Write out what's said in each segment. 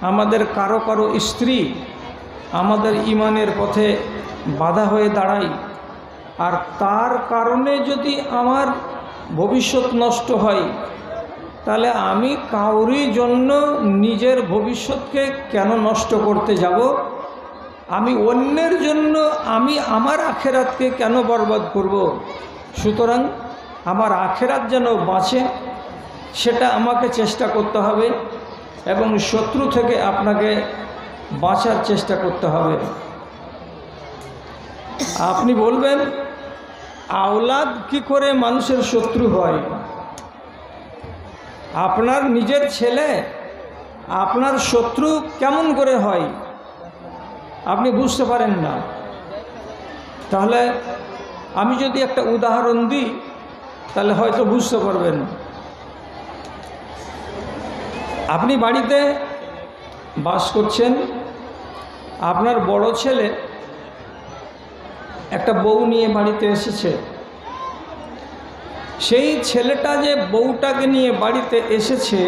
আমাদের কারও কারও স্ত্রী আমাদের ইমানের পথে বাধা হয়ে দাঁড়ায়। আর তার কারণে যদি আমার ভবিষ্যৎ নষ্ট হয়, তাহলে আমি কাউরি জন্য নিজের ভবিষ্যৎকে কেন নষ্ট করতে যাব? আমি অন্যের জন্য আমি আমার আখেরাতকে কেন বরবাদ করব। সুতরাং আমার আখেরাত যেন বাঁচে, সেটা আমাকে চেষ্টা করতে হবে। এবং শত্রু থেকে আপনাকে বাঁচার চেষ্টা করতে হবে। আপনি বলবেন, আওলাদ কি করে মানুষের শত্রু হয়? আপনার নিজের ছেলে, আপনার শত্রু কেমন করে হয়? আপনি বুঝতে পারেন না। তাহলে আমি যদি একটা উদাহরণ দিই, তাহলে হয়তো বুঝতে পারবেন। আপনি বাড়িতে বাস করছেন, আপনার বড় ছেলে একটা বউ নিয়ে বাড়িতে এসেছে। সেই ছেলেটা যে বউটাকে নিয়ে বাড়িতে এসেছে,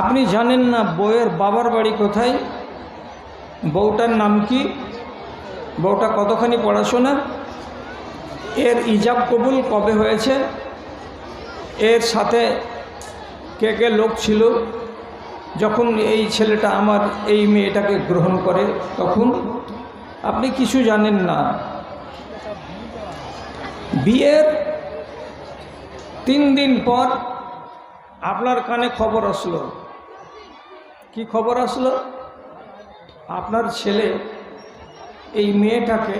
আপনি জানেন না বউয়ের বাবার বাড়ি কোথায়? বউটার নাম কি? বউটা কতখানি পড়াশোনা? এর ইজাব কবুল কবে হয়েছে? এর সাথে কে কে লোক ছিল, যখন এই ছেলেটা আমার এই মেয়েটাকে গ্রহণ করে, তখন আপনি কিছু জানেন না। বিয়ের তিন দিন পর আপনার কানে খবর আসলো। কি খবর আসলো? আপনার ছেলে এই মেয়েটাকে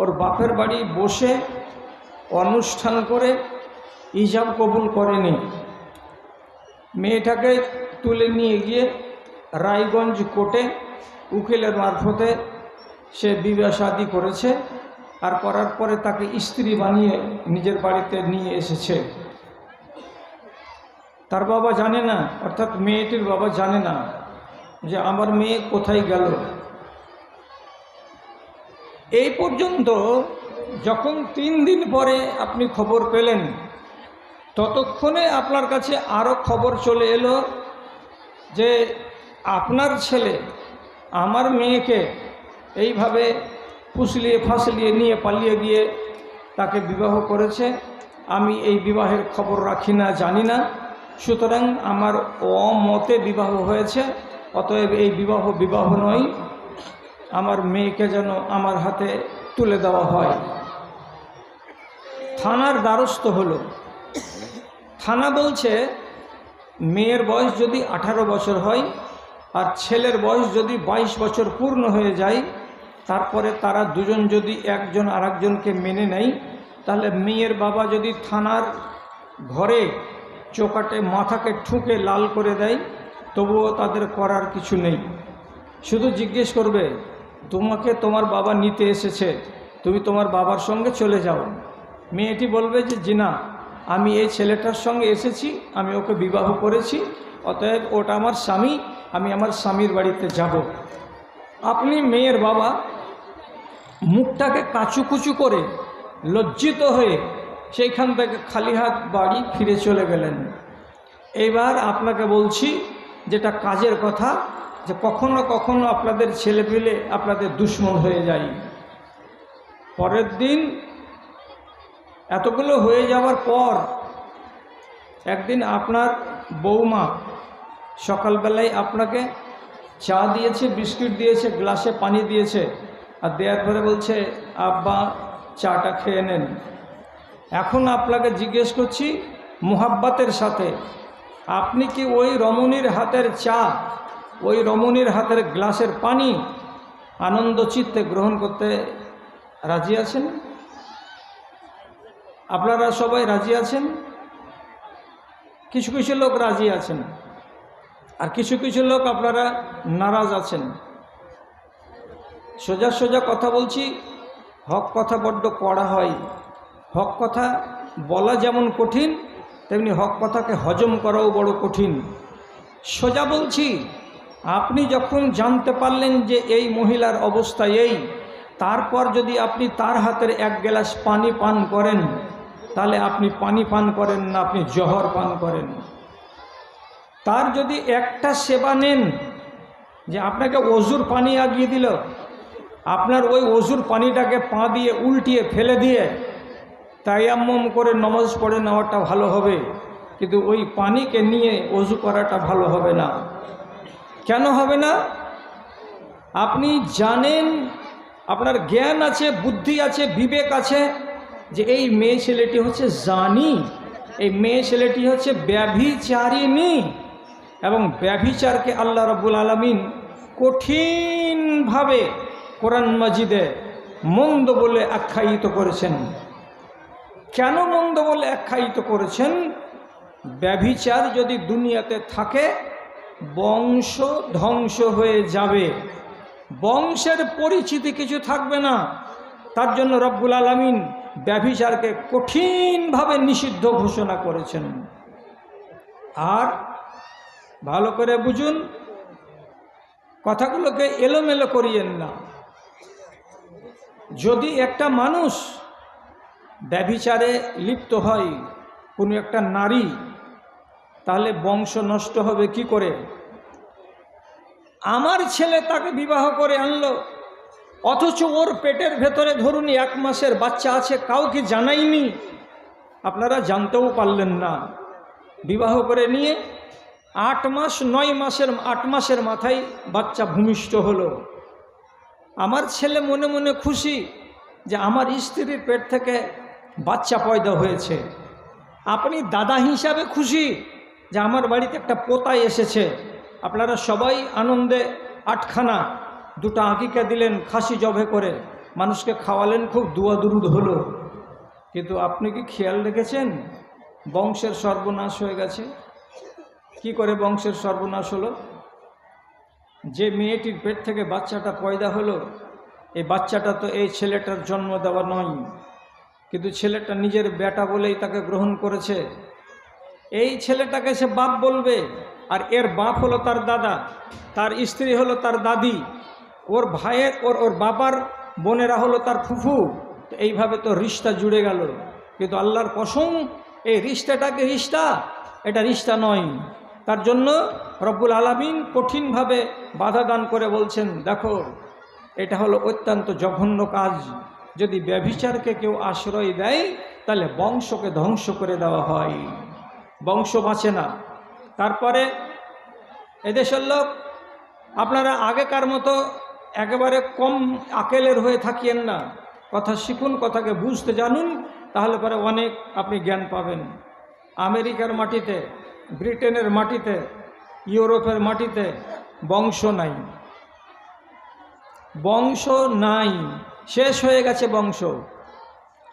ওর বাপের বাড়ি বসে অনুষ্ঠান করে ইজাব কবুল করেনি। মেয়েটাকে তুলে নিয়ে গিয়ে রায়গঞ্জ কোর্টে উকিলের মারফতে সে বিবাহ শাদি করেছে আর করার পরে তাকে স্ত্রী বানিয়ে নিজের বাড়িতে নিয়ে এসেছে। তার বাবা জানে না, অর্থাৎ মেয়েটির বাবা জানে না যে আমার মেয়ে কোথায় গেল। এই পর্যন্ত যখন তিন দিন পরে আপনি খবর পেলেন ততক্ষণে আপনার কাছে আরও খবর চলে এলো যে আপনার ছেলে আমার মেয়েকে এইভাবে ফুসলিয়ে ফাঁসলিয়ে নিয়ে পালিয়ে গিয়ে তাকে বিবাহ করেছে। আমি এই বিবাহের খবর রাখি না, জানি না। সুতরাং আমার অমতে বিবাহ হয়েছে, অতএব এই বিবাহ বিবাহ নয়। আমার মেয়েকে যেন আমার হাতে তুলে দেওয়া হয়। থানার দ্বারস্থ হলো। থানা বলছে, মেয়ের বয়স যদি আঠারো বছর হয় আর ছেলের বয়স যদি ২২ বছর পূর্ণ হয়ে যায়, তারপরে তারা দুজন যদি একজন আরেকজনকে মেনে নেয়, তাহলে মেয়ের বাবা যদি থানার ঘরে চোকাটে মাথাকে ঠুকে লাল করে দেয়, তবুও তাদের করার কিছু নেই। শুধু জিজ্ঞেস করবে, তোমাকে তোমার বাবা নিতে এসেছে, তুমি তোমার বাবার সঙ্গে চলে যাও। মেয়েটি বলবে যে জিনা আমি এই ছেলেটার সঙ্গে এসেছি, আমি ওকে বিবাহ করেছি, অতএব ওটা আমার স্বামী, আমি আমার স্বামীর বাড়িতে যাব। আপনি মেয়ের বাবা, মুখটাকে কাচুকুচু করে লজ্জিত হয়ে সেইখান থেকে খালি হাত বাড়ি ফিরে চলে গেলেন। এইবার আপনাকে বলছি, যেটা কাজের কথা, যে কখনো কখনো আপনাদের ছেলে পেলে আপনাদের দুশ্মন হয়ে যায়। পরের দিন এতগুলো হয়ে যাওয়ার পর একদিন আপনার বৌমা সকালবেলায় আপনাকে চা দিয়েছে, বিস্কুট দিয়েছে, গ্লাসে পানি দিয়েছে আর দেওয়ার পরে বলছে, আব্বা, চাটা খেয়ে নেন। এখন আপনাকে জিজ্ঞেস করছি মোহাব্বাতের সাথে, আপনি কি ওই রমণীর হাতের চা, ওই রমণীর হাতের গ্লাসের পানি আনন্দ চিত্তে গ্রহণ করতে রাজি আছেন? আপনারা সবাই রাজি আছেন? কিছু কিছু লোক রাজি আছেন। আর কিছু কিছু লোক আপনারা নারাজ আছেন। সোজা সোজা কথা বলছি, হক কথা বড্ড কড়া হয়। হক কথা বলা যেমন কঠিন, তেমনি হক কথাকে হজম করাও বড় কঠিন। সোজা বলছি, আপনি যখন জানতে পারলেন যে এই মহিলার অবস্থা এই, তারপর যদি আপনি তার হাতের এক গ্লাস পানি পান করেন তাহলে আপনি পানি পান করেন না, আপনি জহর পান করেন। তার যদি একটা সেবা নেন, যে আপনাকে অজুর পানি আগিয়ে দিল, আপনার ওই অজুর পানিটাকে পা দিয়ে উল্টিয়ে ফেলে দিয়ে তায়াম্মম করে নমাজ পড়ে নেওয়াটা ভালো হবে, কিন্তু ওই পানিকে নিয়ে অজু করাটা ভালো হবে না। কেন হবে না? আপনি জানেন, আপনার জ্ঞান আছে, বুদ্ধি আছে, বিবেক আছে যে এই মেয়ে ছেলেটি হচ্ছে জানি, এই মেয়ে ছেলেটি হচ্ছে ব্যভিচারিণী এবং ব্যভিচারকে আল্লাহ রব্বুল আলমিন কঠিনভাবে কোরআন মাজিদে মন্দ বলে আখ্যায়িত করেছেন। কেন মন্দ বলে আখ্যায়িত করেছেন? ব্যভিচার যদি দুনিয়াতে থাকে, বংশ ধ্বংস হয়ে যাবে। বংশের পরিচিতি কিছু থাকবে না। তার জন্য রব্বুল আলমিন ব্যভিচারকে কঠিনভাবে নিষিদ্ধ ঘোষণা করেছেন। আর ভালো করে বুঝুন, কথাগুলোকে এলোমেলো করিয়েন না। যদি একটা মানুষ ব্যভিচারে লিপ্ত হয় কোনো একটা নারী, তাহলে বংশ নষ্ট হবে কি করে? আমার ছেলে তাকে বিবাহ করে আনলো অথচ ওর পেটের ভেতরে ধরুন এক মাসের বাচ্চা আছে, কাউকে জানাইনি। আপনারা জানতেও পারলেন না। বিবাহ করে নিয়ে আট মাস, নয় মাসের, আট মাসের মাথায় বাচ্চা ভূমিষ্ঠ হলো। আমার ছেলে মনে মনে খুশি যে আমার স্ত্রীর পেট থেকে বাচ্চা পয়দা হয়েছে। আপনি দাদা হিসাবে খুশি যে আমার বাড়িতে একটা পোতাই এসেছে। আপনারা সবাই আনন্দে আটখানা দুটো আঁকিকা দিলেন, খাসি জবে করে। মানুষকে খাওয়ালেন, খুব দুয়া দুরুদ হলো। কিন্তু আপনি কি খেয়াল রেখেছেন? বংশের সর্বনাশ হয়ে গেছে। কি করে বংশের সর্বনাশ হলো? যে মেয়েটির পেট থেকে বাচ্চাটা পয়দা হলো, এই বাচ্চাটা তো এই ছেলেটার জন্ম দেওয়া নয়। কিন্তু ছেলেটা নিজের বেটা বলেই তাকে গ্রহণ করেছে। এই ছেলেটাকে সে বাপ বলবে, আর এর বাপ হলো তার দাদা, তার স্ত্রী হলো তার দাদি। ওর ভাইয়ের, ওর ওর বাবার বোনেরা হলো তার ফুফু। এইভাবে তো রিশতা জুড়ে গেল। কিন্তু আল্লাহর কসম, এই রিশতাটাকে রিশতা এটা রিশতা নয়। তার জন্য রব্বুল আলমিন কঠিনভাবে বাধা দান করে বলছেন, দেখো, এটা হলো অত্যন্ত জঘন্য কাজ। যদি ব্যভিচারকে কেউ আশ্রয় দেয়, তাহলে বংশকে ধ্বংস করে দেওয়া হয়। বংশ বাঁচে না। তারপরে এদেশের লোক, আপনারা আগেকার মতো একেবারে কম আকেলের হয়ে থাকিয়েন না। কথা শিখুন, কথাকে বুঝতে জানুন, তাহলে পরে অনেক আপনি জ্ঞান পাবেন। আমেরিকার মাটিতে, ব্রিটেনের মাটিতে, ইউরোপের মাটিতে বংশ নাই। বংশ নাই, শেষ হয়ে গেছে বংশ।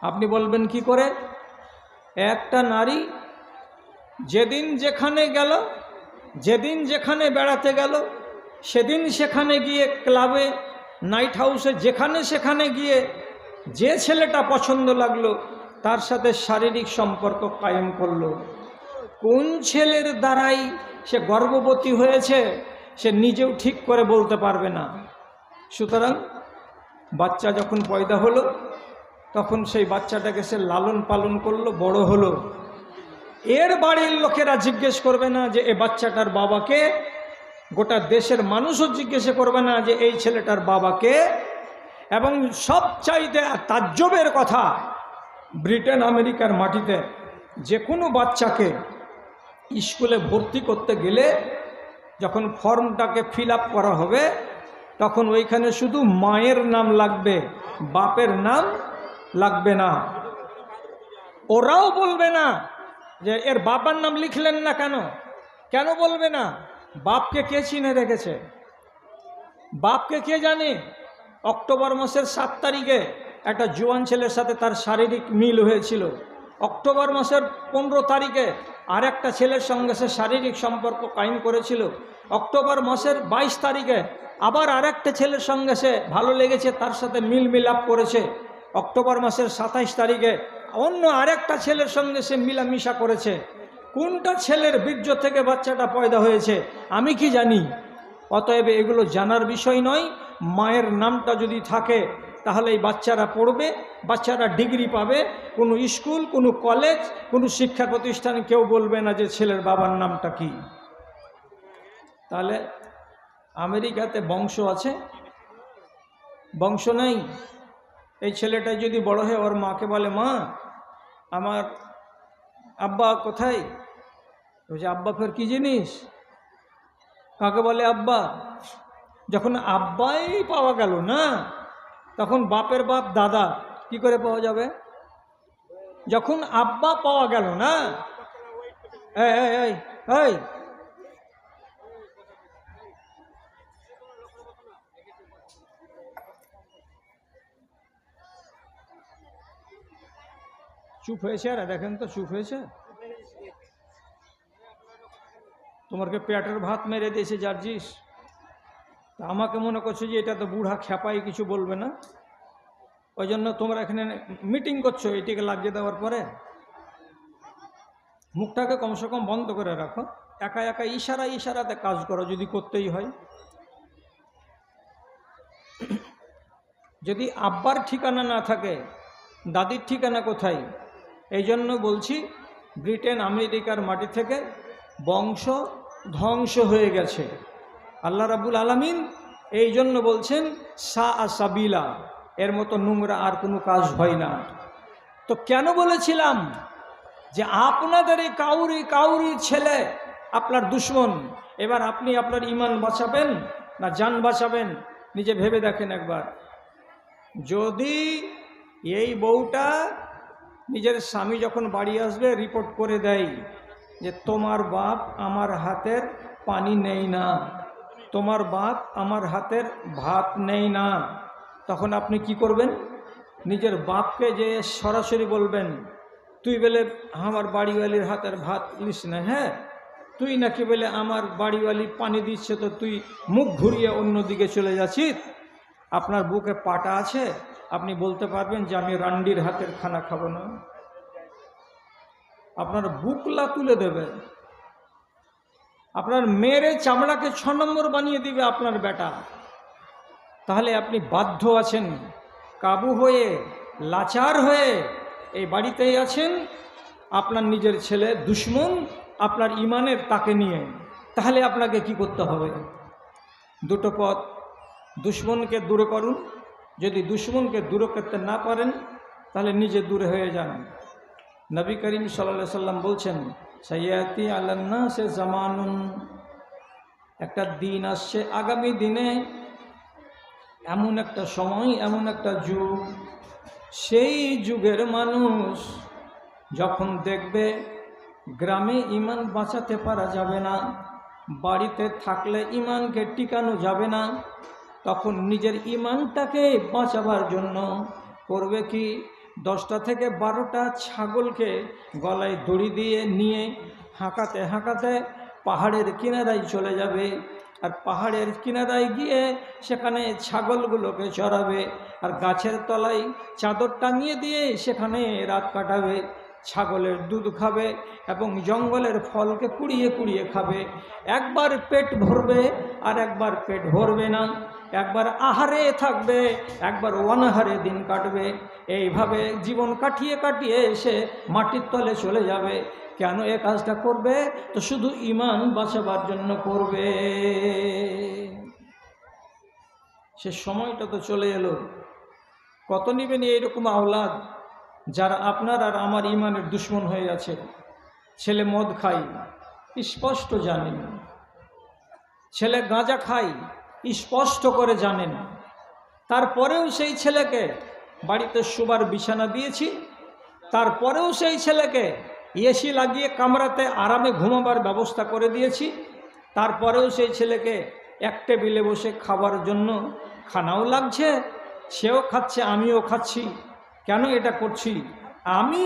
আপনি বলবেন কি করে? একটা নারী যেদিন যেখানে গেল, যেদিন যেখানে বেড়াতে গেল সেদিন সেখানে গিয়ে ক্লাবে, নাইট হাউসে, যেখানে সেখানে গিয়ে যে ছেলেটা পছন্দ লাগল, তার সাথে শারীরিক সম্পর্ক কায়েম করল। কোন ছেলের দ্বারাই সে গর্ভবতী হয়েছে, সে নিজেও ঠিক করে বলতে পারবে না। সুতরাং বাচ্চা যখন পয়দা হলো, তখন সেই বাচ্চাটাকে সে লালন পালন করল, বড় হলো। এর বাড়ির লোকেরা জিজ্ঞেস করবে না যে, এ বাচ্চাটার বাবাকে গোটা দেশের মানুষও জিজ্ঞেস করবে না যে এই ছেলেটার বাবাকে এবং সব চাইতে তাজ্জবের কথা, ব্রিটেন, আমেরিকার মাটিতে যে কোনো বাচ্চাকে স্কুলে ভর্তি করতে গেলে যখন ফর্মটাকে ফিল করা হবে, তখন ওইখানে শুধু মায়ের নাম লাগবে, বাপের নাম লাগবে না। ওরাও বলবে না যে এর বাবার নাম লিখলেন না কেন? কেন বলবে না? বাপকে কে চিনে রেখেছে? বাপকে কে জানে? অক্টোবর মাসের সাত তারিখে একটা জুয়ান ছেলের সাথে তার শারীরিক মিল হয়েছিল। অক্টোবর মাসের পনেরো তারিখে আর একটা ছেলের সঙ্গে সে শারীরিক সম্পর্ক কায়েম করেছিল। অক্টোবর মাসের বাইশ তারিখে আবার আর একটা ছেলের সঙ্গে সে ভালো লেগেছে, তার সাথে মিল মিলাপ করেছে। অক্টোবর মাসের সাতাইশ তারিখে অন্য আরেকটা ছেলের সঙ্গে সে মিলামিশা করেছে। কোনটা ছেলের বীর্য থেকে বাচ্চাটা পয়দা হয়েছে, আমি কি জানি? অতএব এগুলো জানার বিষয় নয়। মায়ের নামটা যদি থাকে তাহলে এই বাচ্চারা পড়বে, বাচ্চারা ডিগ্রি পাবে। কোনো স্কুল, কোনো কলেজ, কোনো শিক্ষা প্রতিষ্ঠান কেউ বলবে না যে ছেলের বাবার নামটা কি। তাহলে আমেরিকাতে বংশ আছে? বংশ নেই? এই ছেলেটা যদি বড় হয়ে, ওর মাকে বলে, মা, আমার আব্বা কোথায়? বলছে, আব্বা, ফের কি জিনিস? কাকে বলে আব্বা? যখন আব্বাই পাওয়া গেল না, তখন বাপের বাপ দাদা, কি করে পাওয়া যাবে? যখন আব্বা পাওয়া গেল না এই এই, চুপ হয়েছে আর, দেখেন তো চুপ হয়েছে? তোমাকে পেটের ভাত মেরে দিয়েছে জার্জিস। তা আমাকে মনে করছ যে এটা তো বুড়া খ্যাপাই কিছু বলবে না। ওই জন্য তোমরা এখানে মিটিং করছ এটিকে লাগিয়ে দেওয়ার পরে। মুখটাকে কমসে কম বন্ধ করে রাখো। একা একা ইশারা ইশারাতে কাজ করো যদি করতেই হয়। যদি আব্বার ঠিকানা না থাকে, দাদির ঠিকানা কোথায়? এই জন্য বলছি, ব্রিটেন আমেরিকার মাটি থেকে বংশ ধ্বংস হয়ে গেছে। আল্লাহ রাবুল আলমিন এই জন্য বলছেন সা সাবিলা, এর মতো নোংরা আর কোনো কাজ হয় না। তো কেন বলেছিলাম যে আপনাদের এই কাউরি কাউরি ছেলে আপনার দুশ্মন, এবার আপনি আপনার ইমান বাঁচাবেন না যান বাঁচাবেন, নিজে ভেবে দেখেন একবার। যদি এই বউটা নিজের স্বামী যখন বাড়ি আসবে, রিপোর্ট করে দেয় যে তোমার বাপ আমার হাতের পানি নেই না। তোমার বাপ আমার হাতের ভাত নেই না। তখন আপনি কি করবেন? নিজের বাপকে যে সরাসরি বলবেন, তুই বলে আমার বাড়িওয়ালির হাতের ভাত লিস না হ্যাঁ? তুই নাকি বলে আমার বাড়িওয়ালি পানি দিচ্ছে, তো তুই মুখ ঘুরিয়ে অন্যদিকে চলে যাচ্ছিস? আপনার বুকে পাটা আছে, আপনি বলতে পারবেন যে আমি রান্ডির হাতের খানা খাব না। আপনার বুকলা তুলে দেবে। আপনার মেয়েরে চামড়াকে ছ নম্বর বানিয়ে দিবে আপনার বেটা। তাহলে আপনি বাধ্য আছেন, কাবু হয়ে, লাচার হয়ে এই বাড়িতেই আছেন, আপনার নিজের ছেলে দুশ্মন, আপনার ইমানের তাকে নিয়ে। তাহলে আপনাকে কি করতে হবে? দুটো পথ, দুশ্মনকে দূরে করুন। যদি দুশ্মনকে দূরে করতে না পারেন, তাহলে নিজে দূরে হয়ে যান। নবী করিম সাল্লা সাল্লাম বলছেন সৈয়াতি আল্লান্না সে জামানুন। একটা দিন আসছে, আগামী দিনে এমন একটা সময়, এমন একটা যুগ। সেই যুগের মানুষ যখন দেখবে, গ্রামে ইমান বাঁচাতে পারা যাবে না, বাড়িতে থাকলে ইমানকে টিকানো যাবে না, তখন নিজের ইমানটাকে বাঁচাবার জন্য করবে কি? দশটা থেকে বারোটা ছাগলকে গলায় দড়ি দিয়ে নিয়ে হাঁকাতে হাঁকাতে পাহাড়ের কিনারায় চলে যাবে। আর পাহাড়ের কিনারায় গিয়ে সেখানে ছাগলগুলোকে চড়াবে আর গাছের তলায় চাদর টাঙিয়ে দিয়ে সেখানে রাত কাটাবে। ছাগলের দুধ খাবে এবং জঙ্গলের ফলকে কুড়িয়ে কুড়িয়ে খাবে। একবার পেট ভরবে আর একবার পেট ভরবে না। একবার আহারে থাকবে, একবার অনাহারে দিন কাটবে। এইভাবে জীবন কাটিয়ে কাটিয়ে এসে মাটির তলে চলে যাবে। কেন এ কাজটা করবে? তো শুধু ইমান বাঁচাবার জন্য করবে। সে সময়টা তো চলে এলো। কত নিবেন এইরকম আহ্লাদ যারা আপনার আর আমার ইমানের দুশ্মন হয়ে আছে? ছেলে মদ খাই স্পষ্ট জানেন। ছেলে গাঁজা খাই স্পষ্ট করে জানেন। তারপরেও সেই ছেলেকে বাড়িতে শোবার বিছানা দিয়েছি। তারপরেও সেই ছেলেকে এসি লাগিয়ে কামরাতে আরামে ঘুমাবার ব্যবস্থা করে দিয়েছি। তারপরেও সেই ছেলেকে এক টেবিলে বসে খাবার জন্য খানাও লাগছে, সেও খাচ্ছে, আমিও খাচ্ছি। কেন এটা করছি? আমি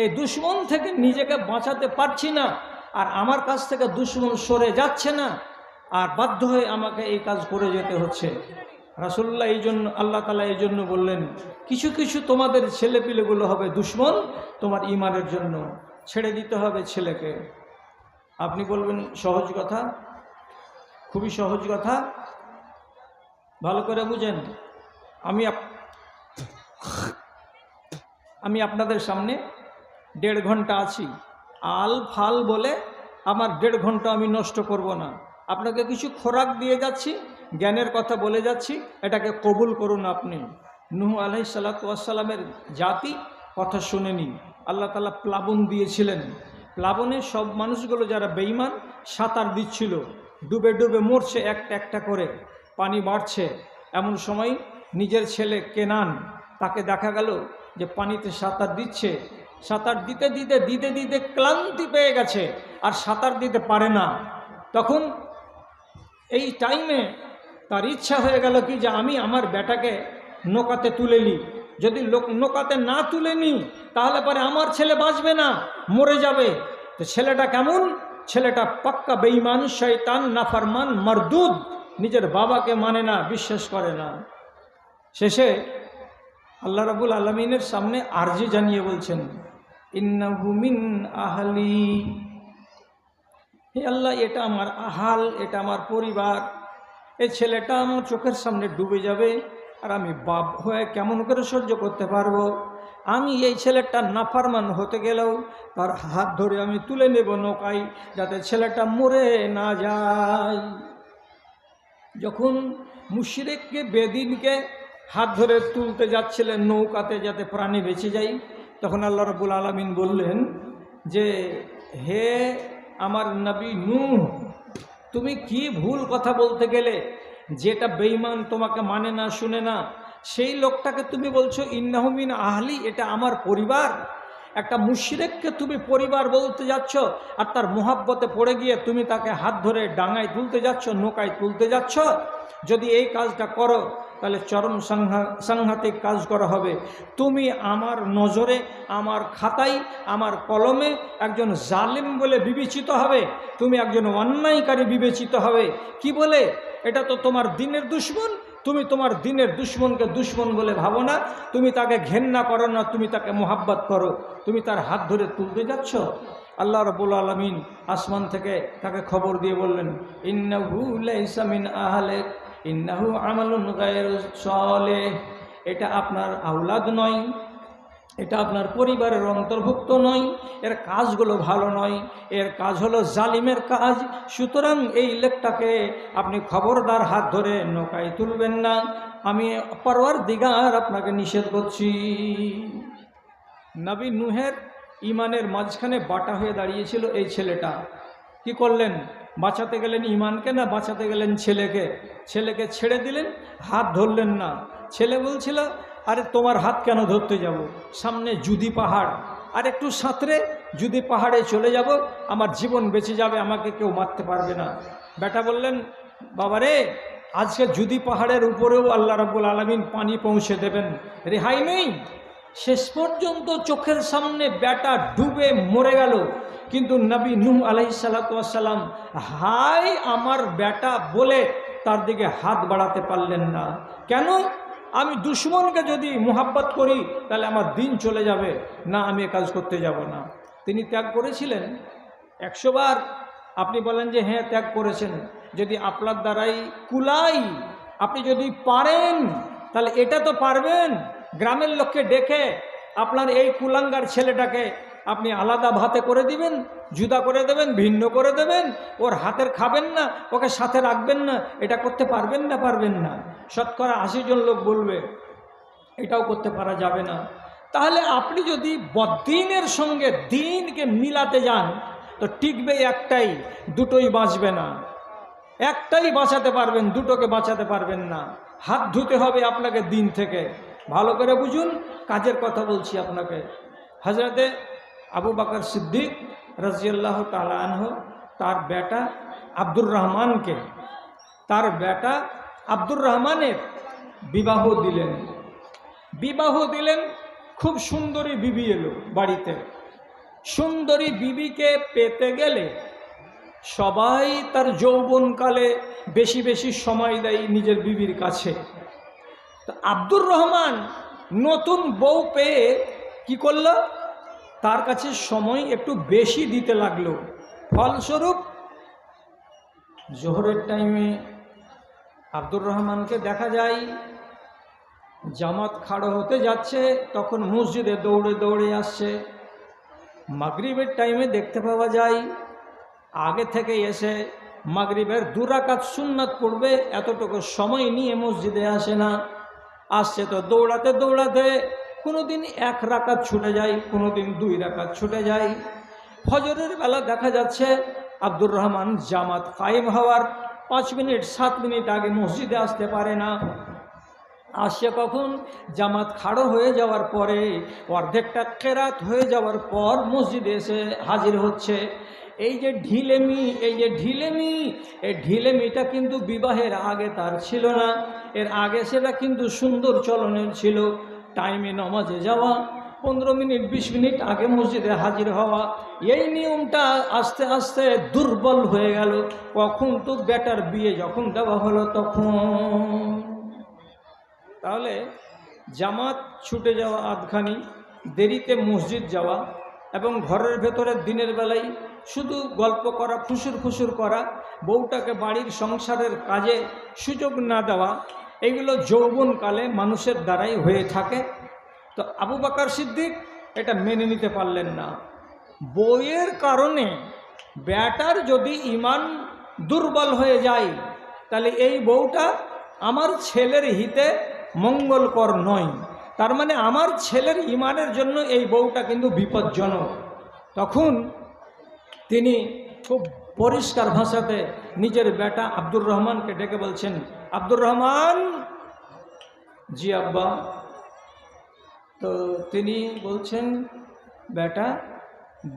এই দুশ্মন থেকে নিজেকে বাঁচাতে পারছি না, আর আমার কাছ থেকে দুশ্মন সরে যাচ্ছে না। আর বাধ্য হয়ে আমাকে এই কাজ করে যেতে হচ্ছে। রাসুল্লাহ এই জন্য, আল্লাহ তালা এই জন্য বললেন, কিছু কিছু তোমাদের ছেলেপিলেগুলো হবে দুশ্মন, তোমার ইমানের জন্য ছেড়ে দিতে হবে ছেলেকে। আপনি বলবেন, সহজ কথা? খুবই সহজ কথা। ভালো করে বুঝেন। আমি আমি আপনাদের সামনে দেড় ঘণ্টা আছি। আল ফাল বলে আমার দেড় ঘণ্টা আমি নষ্ট করব না। আপনাকে কিছু খোরাক দিয়ে যাচ্ছি, জ্ঞানের কথা বলে যাচ্ছি, এটাকে কবুল করুন আপনি। নুহ আলহি জাতি কথা শুনেনি আল্লাহ তালা প্লাবন দিয়েছিলেন। প্লাবনে সব মানুষগুলো যারা বেইমান সাঁতার দিচ্ছিল। ডুবে ডুবে মরছে একটা একটা করে। পানি বাড়ছে। এমন সময় নিজের ছেলে কেনান, তাকে দেখা গেল যে পানিতে সাঁতার দিচ্ছে। সাঁতার দিতে দিতে দিতে দিতে ক্লান্তি পেয়ে গেছে, আর সাঁতার দিতে পারে না। তখন এই টাইমে তার ইচ্ছা হয়ে গেল কি যে আমি আমার বেটাকে নৌকাতে তুলে নিই। যদি লোক নৌকাতে না তুলে নিই, তাহলে পরে আমার ছেলে বাঁচবে না, মরে যাবে। তো ছেলেটা কেমন? ছেলেটা পাক্কা বেঈমান শৈতান নাফারমান মারদুদ নিজের বাবাকে মানে না, বিশ্বাস করে না। শেষে আল্লাহ রাবুল আলমিনের সামনে আর্জি জানিয়ে বলছেন ইন্নাহুমিন আহলি হে আল্লাহ, এটা আমার আহাল, এটা আমার পরিবার। এই ছেলেটা আমার চোখের সামনে ডুবে যাবে আর আমি বাপ হয়ে কেমন করে সহ্য করতে পারব? আমি এই ছেলেটা নাফারমান হতে গেলেও তার হাত ধরে আমি তুলে নেব নৌকায় যাতে ছেলেটা মরে না যায়। যখন মুশরিককে, বেদিনকে হাত ধরে তুলতে যাচ্ছিলেন নৌকাতে যাতে প্রাণী বেঁচে যায়, তখন আল্লাহ রবুল আলমিন বললেন যে, হে আমার নবী নু তুমি কি ভুল কথা বলতে গেলে? যেটা বেইমান তোমাকে মানে না, শুনে না, সেই লোকটাকে তুমি বলছো ইন্নাহমিন আহলি এটা আমার পরিবার? একটা মুশরেককে তুমি পরিবার বলতে যাচ্ছ আর তার মোহাব্বতে পড়ে গিয়ে তুমি তাকে হাত ধরে ডাঙায় তুলতে যাচ্ছ, নৌকায় তুলতে যাচ্ছ, যদি এই কাজটা করো, তাহলে চরম সংঘা সাংঘাতিক কাজ করা হবে। তুমি আমার নজরে, আমার খাতায়, আমার কলমে একজন জালিম বলে বিবেচিত হবে, তুমি একজন অন্যায়কারী বিবেচিত হবে। কি বলে? এটা তো তোমার দিনের দুশ্মন তুমি তোমার দিনের দুশ্মনকে দুশ্মন বলে ভাবো না। তুমি তাকে ঘেন্না করো না, তুমি তাকে মোহাব্বত করো। তুমি তার হাত ধরে তুলতে যাচ্ছ? আল্লাহ রবুল আলমিন আসমান থেকে তাকে খবর দিয়ে বললেন, ইন্নাহু ইসামিন আহলে, ইন্নাহু আমালুন সলে এটা আপনার আউলাদ নয় এটা আপনার পরিবারের অন্তর্ভুক্ত নয়, এর কাজগুলো ভালো নয়, এর কাজ হলো জালিমের কাজ। সুতরাং এই লেখটাকে আপনি খবরদার হাত ধরে নৌকায় তুলবেন না। আমি পরওয়ার দিগার আপনাকে নিষেধ করছি। নবী নুহের ইমানের মাঝখানে বাটা হয়ে দাঁড়িয়েছিল এই ছেলেটা। কি করলেন? বাঁচাতে গেলেন ইমানকে না বাঁচাতে গেলেন ছেলেকে? ছেলেকে ছেড়ে দিলেন? হাত ধরলেন না। ছেলে বলছিল আরে তোমার হাত কেন ধরতে যাব? সামনে জুদি পাহাড়। আর একটু সাঁতরে যদি পাহাড়ে চলে যাব, আমার জীবন বেঁচে যাবে, আমাকে কেউ মারতে পারবে না। বেটা বললেন, বাবারে, আজকে জুদি পাহাড়ের উপরেও আল্লাহ রাবুল আলমিন পানি পৌঁছে দেবেন। রেহাই নেই। শেষ পর্যন্ত চোখের সামনে বেটা ডুবে মরে গেল। কিন্তু নবী নুহ আলাই সালাতাম হাই আমার বেটা বলে তার দিকে হাত বাড়াতে পারলেন না। কেন? আমি দুশ্মনকে যদি মোহাব্বত করি, তাহলে আমার দিন চলে যাবে। না, আমি কাজ করতে যাব না। তিনি ত্যাগ করেছিলেন। একশোবার আপনি বলেন যে হ্যাঁ ত্যাগ করেছেন। যদি আপনার দ্বারাই কুলাই, আপনি যদি পারেন, তাহলে এটা তো পারবেন। গ্রামের লোককে ডেকে আপনার এই কুলাঙ্গার ছেলেটাকে আপনি আলাদা ভাতে করে দিবেন জুদা করে দেবেন, ভিন্ন করে দেবেন, ওর হাতের খাবেন না, ওকে সাথে রাখবেন না, এটা করতে পারবেন না পারবেন না। শতকরা আশি জন লোক বলবে, এটাও করতে পারা যাবে না। তাহলে আপনি যদি বদিনের সঙ্গে দিনকে মিলাতে যান, তো টিকবে একটাই, দুটোই বাঁচবে না। একটাই বাঁচাতে পারবেন, দুটোকে বাঁচাতে পারবেন না। হাত ধুতে হবে আপনাকে দিন থেকে। ভালো করে বুঝুন, কাজের কথা বলছি আপনাকে। হজরতে আবু বাকর সিদ্দিক রাজিয়াল্লাহ তালাহ তার বেটা আব্দুর রহমানকে, তার বেটা আব্দুর রহমানের বিবাহ দিলেন। বিবাহ দিলেন, খুব সুন্দরী বিবি এলো বাড়িতে। সুন্দরী বিবিকে পেতে গেলে সবাই তার যৌবনকালে বেশি বেশি সময় দেয় নিজের বিবির কাছে। আব্দুর রহমান নতুন বউ পেয়ে কি করল? তার কাছে সময় একটু বেশি দিতে লাগল। ফলস্বরূপ, জোহরের টাইমে আব্দুর রহমানকে দেখা যায়, জামাত খাড়ো হতে যাচ্ছে, তখন মসজিদে দৌড়ে দৌড়ে আসছে। মাগরিবের টাইমে দেখতে পাওয়া যায়, আগে থেকে এসে মাগরিবের দুরাকাত সুন্নাত পড়বে, এতটুকু সময় নিয়ে মসজিদে আসে না। আসছে তো দৌড়াতে দৌড়াতে কোনো দিন এক রাকাত ছুটে যায় কোনো দিন দুই রাকাত ছুটে যায়। ফজরের বেলা দেখা যাচ্ছে আব্দুর রহমান জামাত কায়েম হওয়ার পাঁচ মিনিট, সাত মিনিট আগে মসজিদে আসতে পারে না। আসছে কখন? জামাত খাড়ো হয়ে যাওয়ার পরে, অর্ধেকটা কেরাত হয়ে যাওয়ার পর মসজিদে এসে হাজির হচ্ছে। এই যে ঢিলেমি, এই যে ঢিলেমি, এই ঢিলেমিটা কিন্তু বিবাহের আগে তার ছিল না। এর আগে সেটা কিন্তু সুন্দর চলনের ছিল। টাইমে নমাজে যাওয়া, পনেরো মিনিট, বিশ মিনিট আগে মসজিদে হাজির হওয়া, এই নিয়মটা আস্তে আস্তে দুর্বল হয়ে গেল। কখন তো বেটার বিয়ে যখন দেওয়া হলো তখন। তাহলে জামাত ছুটে যাওয়া আধখানি, দেরিতে মসজিদ যাওয়া এবং ঘরের ভেতরে দিনের বেলায় শুধু গল্প করা ফুসুর ফুসুর করা, বউটাকে বাড়ির সংসারের কাজে সুযোগ না দেওয়া এগুলো যৌবনকালে মানুষের দ্বারাই হয়ে থাকে। তো আবু বাকার সিদ্দিক এটা মেনে নিতে পারলেন না। বইয়ের কারণে ব্যাটার যদি ইমান দুর্বল হয়ে যায়, তাহলে এই বউটা আমার ছেলের হিতে মঙ্গলকর নয়। তার মানে আমার ছেলের ইমানের জন্য এই বউটা কিন্তু বিপজ্জনক। তখন তিনি খুব পরিষ্কার ভাষাতে নিজের বেটা আব্দুর রহমানকে ডেকে বলছেন আব্দুর রহমান? জি আব্বা। তো তিনি বলছেন, বেটা,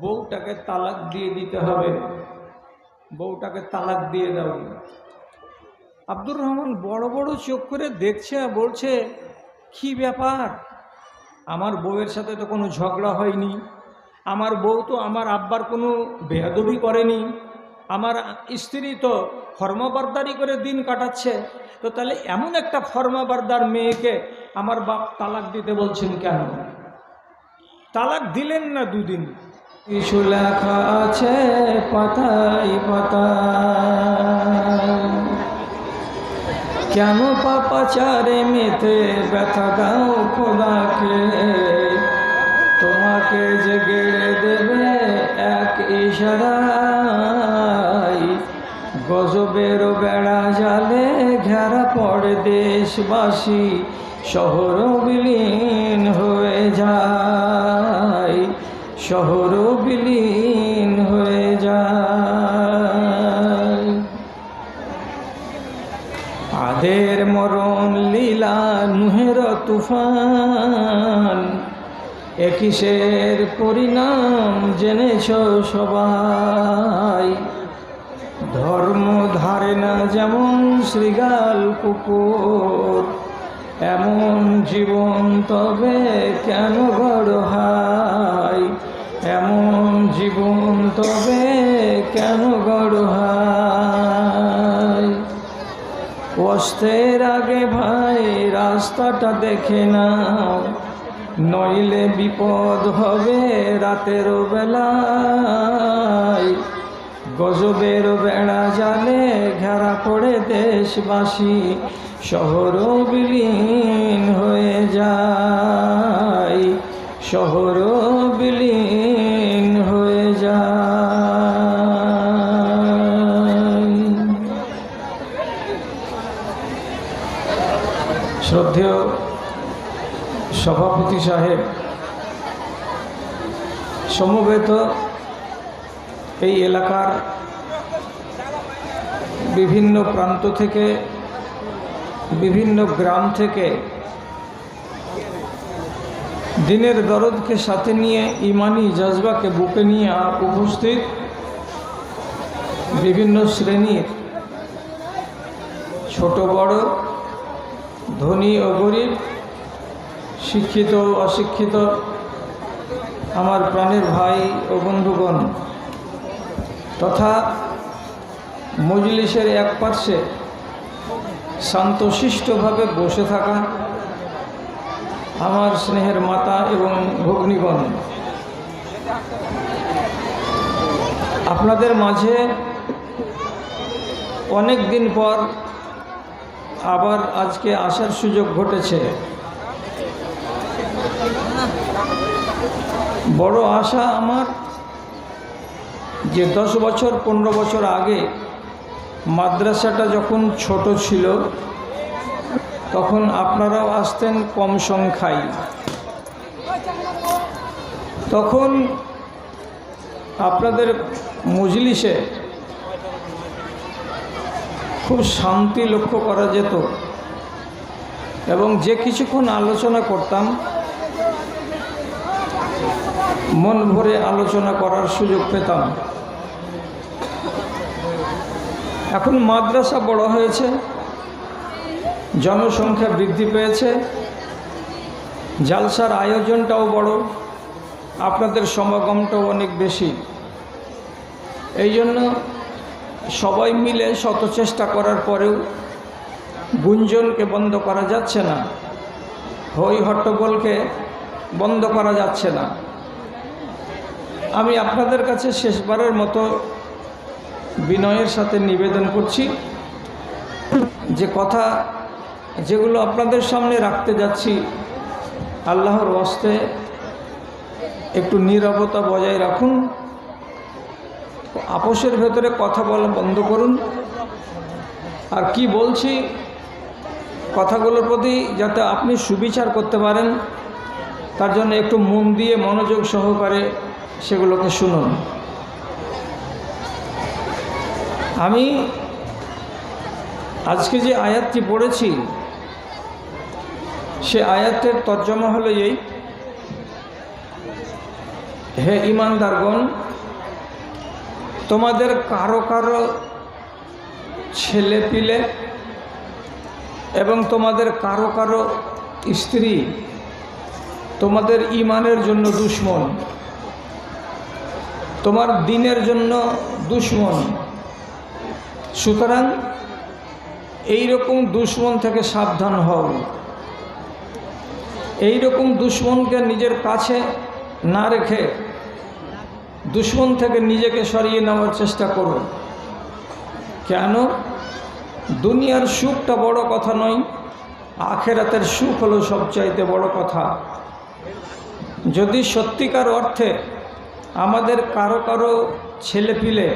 বউটাকে তালাক দিয়ে দিতে হবে। বউটাকে তালাক দিয়ে দাও। আব্দুর রহমান বড় বড় চোখ করে দেখছে বলছে, কি ব্যাপার? আমার বউয়ের সাথে তো কোনো ঝগড়া হয়নি। আমার বউ তো আমার আব্বার কোনো বেয়াদবি করেনি। আমার স্ত্রী তো ফর্মাবারদারি করে দিন কাটাচ্ছে, তো তাহলে এমন একটা ফর্মাবারদার মেয়েকে আমার বাপ তালাক দিতে বলছেন কেন? তালাক দিলেন না দুদিন। কিছু লেখা আছে পাতাই পাতায়। কেন পাপাচারে মেতে ব্যথা দাও খোদাকে গজবের বেড়া জালে ঘেরা পড়ে দেশবাসী, শহর বিলীন হয়ে যায়, শহর বিলীন হয়ে যায়। আদের মরণ লীলা নুহের তুফান একিসের পরিণাম জেনেছ সবাই? ধর্ম ধারে না যেমন শ্রীগাল কুকুর, এমন জীবন তবে কেন বড় হাই এমন জীবন তবে কেন বড় হাই অস্তের আগে ভাই রাস্তাটা দেখে নাও, নইলে বিপদ হবে রাতের বেলায়। গজবের বেড়া জালে ঘেরা পড়ে দেশবাসী, শহর বিলীন হয়ে যায়। শহর বিলীন হয়ে যায়। শ্রদ্ধেয় সভাপতি সাহেব, সমবেত এই এলাকার বিভিন্ন প্রান্ত থেকে, বিভিন্ন গ্রাম থেকে দিনের দরদকে সাথে নিয়ে ইমানি জজবাকে বুকে নিয়ে উপস্থিত বিভিন্ন শ্রেণির ছোট, বড়, ধনী ও গরিব, শিক্ষিত অশিক্ষিত আমার প্রাণের ভাই ও বন্ধুগণ তথা মজলিসের এক পার্শ্বে শান্তশিষ্টভাবে বসে থাকা আমার স্নেহের মাতা এবং ভগ্নীগণ। আপনাদের মাঝে অনেক দিন পর আবার আজকে আসার সুযোগ ঘটেছে। বড় আশা আমার যে দশ বছর, পনেরো বছর আগে মাদ্রাসাটা যখন ছোট ছিল, তখন আপনারাও আসতেন কম সংখ্যায়। তখন আপনাদের মজলিসে খুব শান্তি লক্ষ্য করা যেত এবং যে কিছুক্ষণ আলোচনা করতাম, মন ভরে আলোচনা করার সুযোগ পেতাম। এখন মাদ্রাসা বড় হয়েছে, জনসংখ্যা বৃদ্ধি পেয়েছে, জালসার আয়োজনটাও বড়, আপনাদের সমাগমটাও অনেক বেশি। এই জন্য সবাই মিলে শত চেষ্টা করার পরেও গুঞ্জনকে বন্ধ করা যাচ্ছে না, হই হট্টগোলকে বন্ধ করা যাচ্ছে না। আমি আপনাদের কাছে শেষবারের মতো বিনয়ের সাথে নিবেদন করছি। যে কথা, যেগুলো আপনাদের সামনে রাখতে যাচ্ছি, আল্লাহর ওয়াস্তে একটু নীরবতা বজায় রাখুন। আপোষের ভেতরে কথা বলা বন্ধ করুন। আর কি বলছি, কথাগুলোর প্রতি যাতে আপনি সুবিচার করতে পারেন, তার জন্য একটু মন দিয়ে মনোযোগ সহকারে সেগুলোকে শুনুন। আমি আজকে যে আয়াতটি পড়েছি, সে আয়াতের তর্জমা হলো এই। হে ইমানদারগণ, তোমাদের কারও কারও ছেলে পিলে এবং তোমাদের কারও কারও স্ত্রী তোমাদের ইমানের জন্য দুশ্মন, তোমার দিনের জন্য দুশ্মন। সুতরাং এই রকম দুশ্মন থেকে সাবধান হও। এই রকম দুশ্মনকে নিজের কাছে না রেখে দুশ্মন থেকে নিজেকে সরিয়ে নেওয়ার চেষ্টা করো কেন? দুনিয়ার সুখটা বড় কথা নয়, আখেরাতের সুখ হলো সবচাইতে বড় কথা। যদি সত্যিকার অর্থে আমাদের কারও কারও ছেলে পিলে